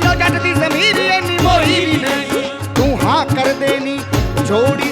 ਪਿੰਡੋਂ ਜੱਟ ਦੀ ਜ਼ਮੀਰ ਐਨੀ ਮੋਈ ਵੀ ਨਹੀਂ। ਤੂੰ ਹਾਂ ਕਰ ਦੇਣੀ ਜੋੜੀ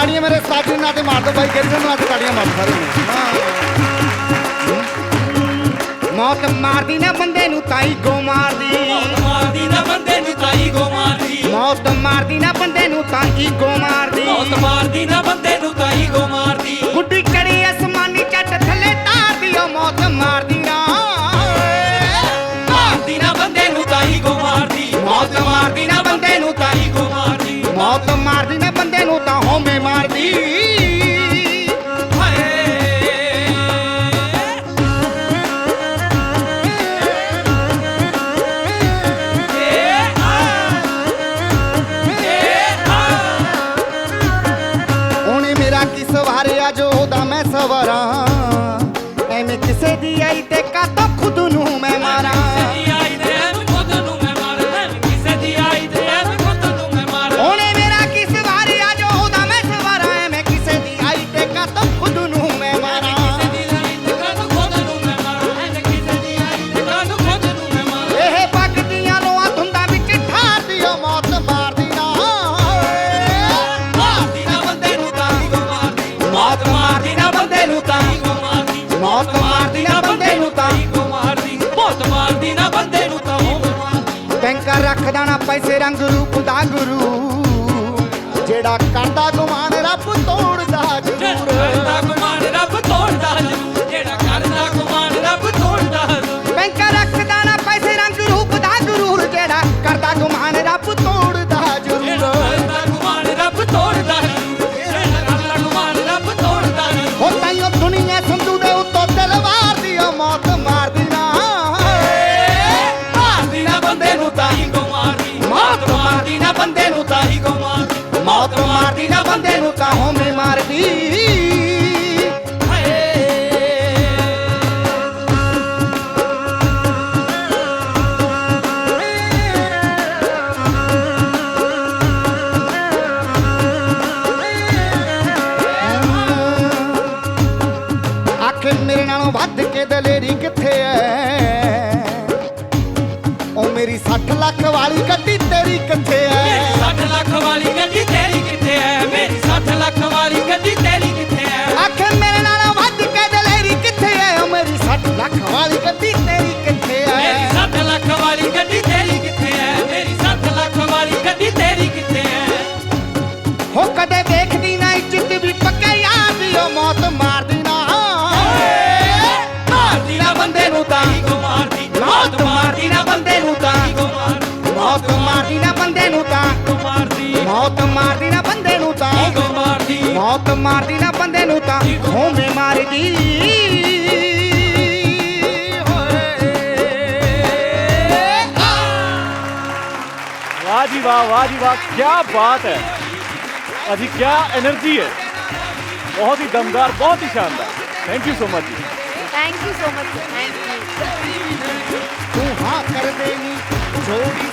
ਜੋਰਾਂ ਤੇ ਮਾਰ ਦੋ ਬਾਈ ਗਰੀ ਨੂੰ ਅੱਜ ਤਾੜੀਆਂ ਮਾਰ ਸਾਰੇ ਨੂੰ। ਮੌਤ ਮਾਰਦੀ ਨਾ ਬੰਦੇ ਨੂੰ ਤਾਈ ਗੋ ਮਾਰਦੀ। ਮੌਤ ਮਾਰਦੀ ਨਾ ਬੰਦੇ ਨੂੰ ਤਾਈ ਗੋ ਮਾਰਦੀ। ਮੌਤ ਮਾਰਦੀ ਨਾ ਬੰਦੇ ਨੂੰ ਤਾਈ ਗੋ ਮਾਰਦੀ। ਮੌਤ ਮਾਰਦੀ ਨਾ ਬੰਦੇ ਨੂੰ ਤਾਈ ਗੋ ਮਾਰਦੀ। ਗੁੱਡੀ ਚੜੀ ਅਸਮਾਨੀ ਚੱਟ ਥੱਲੇ ਤਾਰਦੀ ਓ ਮੌਤ ਮਾਰਦੀ ਨਾ। ਮਾਰਦੀ ਨਾ ਬੰਦੇ ਨੂੰ ਤਾਈ ਗੋ ਮਾਰਦੀ। ਮੌਤ ਮਾਰਦੀ ਨਾ ਬੰਦੇ ਨੂੰ ਤਾਈ ਗੋ ਮਾਰਦੀ। ਮੌਤ ਕਰਦਾ ਗੁਮਾਨ ਰੱਬ ਤੋੜਦਾ ਜ਼ਰੂਰ। ਕਰਦਾ ਗੁਮਾਨ ਰੱਬ ਤੋੜਦਾ ਜ਼ਰੂਰ। ਜਿਹੜਾ ਕਰਦਾ ਗੁਮਾਨ ਰੱਬ ਤੋੜਦਾ ਜ਼ਰੂਰ। ਬੈਂਕਾ ਰੱਖਦਾ ਨਾ ਪੈਸੇ ਰੰਗ ਰੂਪ ਦਾ ਗੁਰੂ ਜਿਹੜਾ ਕਰਦਾ ਗੁਮਾਨ ਰੱਬ ਤੋੜਦਾ ਜ਼ਰੂਰ। ਕਰਦਾ ਗੁਮਾਨ ਰੱਬ ਤੋੜਦਾ ਜ਼ਰੂਰ। ਜ਼ਰੂਰ। ਹੋ ਦੁਨੀਆ ਸੰਧੂ ਦੇ ਉੱਤੋਂ ਤਲਵਾਰ ਦੀ ਮੌਤ ਮਾਰਦੀ ਨਾ ਮਾਰਦੀ ਨਾ ਬੰਦੇ ਨੂੰ ਤਾਈ ਗੋ ਮਾਰਦੀ ਮੌਤ ਮਾਰਦੀ ਨਾ ਬੰਦੇ ਨੂੰ ਤਾਈ ਬੰਦੇ ਨੂੰ ਤਾਂ ਹੋਮੇ ਮਾਰਦੀ। ਆਖੇ ਮੇਰੇ ਨਾਲੋਂ ਵੱਧ ਕੇ ਦਲੇਰੀ ਕਿੱਥੇ ਐ? ਉਹ ਮੇਰੀ 60 ਲੱਖ ਵਾਲੀ ਗੱਡੀ ਤੇਰੀ ਕਿੱਥੇ ਮੇਰੀ ਐ 60 ਲੱਖ ਵਾਲੀ ਗੱਡੀ ਮਾਰਦੀ ਨਾ ਬੰਦੇ ਨੂੰ ਤਾਂ ਹੋਵੇਂ ਮਾਰਦੀ। ਵਾਹ ਜੀ ਵਾਹ ਵਾਹ ਜੀ ਵਾਹ ਕੀ ਬਾਤ ਹੈ। ਅਜੀ ਕੀ એનર્ਜੀ ਹੈ। ਬਹੁਤ ਹੀ ਦਮਦਾਰ ਬਹੁਤ ਹੀ ਸ਼ਾਨਦਾਰ। ਥੈਂਕ ਯੂ ਸੋ ਮਚ ਜੀ। Thank you so much thank you ਤੂੰ ਹਾਂ ਕਰ ਦੇਣੀ ਜੋੜੀ